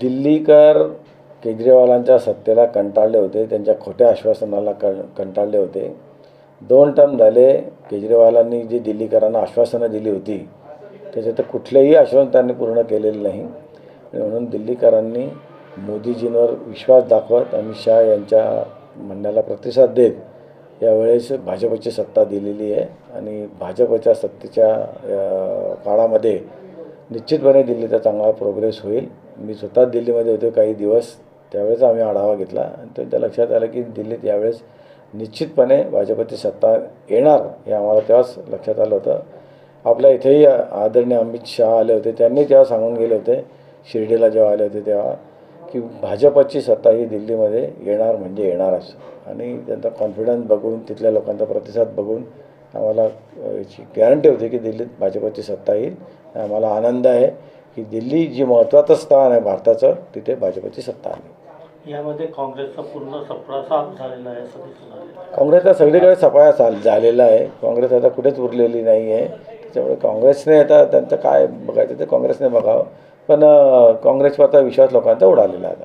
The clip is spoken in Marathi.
दिल्लीकर केजरीवालांच्या सत्तेला कंटाळले होते त्यांच्या खोट्या आश्वासनाला कं कंटाळले होते. दोन टर्म झाले केजरीवालांनी जी दिल्लीकरांना आश्वासनं दिली होती त्याच्यात कुठलेही आश्वासन त्यांनी पूर्ण केलेलं नाही. आणि म्हणून दिल्लीकरांनी मोदीजींवर विश्वास दाखवत अमित शहा यांच्या म्हणण्याला प्रतिसाद देत यावेळेस भाजपची सत्ता दिलेली आहे आणि भाजपच्या सत्तेच्या काळामध्ये निश्चितपणे दिल्लीचा चांगला प्रोग्रेस होईल. मी स्वतः दिल्लीमध्ये होते काही दिवस. त्यावेळेस आम्ही आढावा घेतला. आणि त्यांच्या लक्षात आलं की दिल्लीत यावेळेस निश्चितपणे भाजपची सत्ता येणार हे आम्हाला तेव्हाच लक्षात आलं होतं. आपल्या इथेही आदरणीय अमित शहा आले होते. त्यांनी तेव्हा सांगून गेले होते शिर्डीला जेव्हा आले होते तेव्हा की भाजपची सत्ता ही दिल्लीमध्ये येणार म्हणजे येणारच. आणि त्यांचा कॉन्फिडन्स बघून तिथल्या लोकांचा प्रतिसाद बघून आम्हाला याची गॅरंटी होती की दिल्लीत भाजपची सत्ता येईल. आम्हाला आनंद आहे. की दिल्ली जे महत्त्वाचं स्थान आहे भारताचं तिथे भाजपची सत्ता आली यामध्ये काँग्रेसचा पूर्ण सप्रासाप झालेला आहे काँग्रेसला सगळीकडे सफाया चाल झालेला आहे. काँग्रेस आता कुठेच उरलेली नाही आहे. त्याच्यामुळे काँग्रेसने आता त्यांचं काय बघायचं ते काँग्रेसने बघावं. पण काँग्रेसवरचा विश्वास लोकांचा उडालेला आता.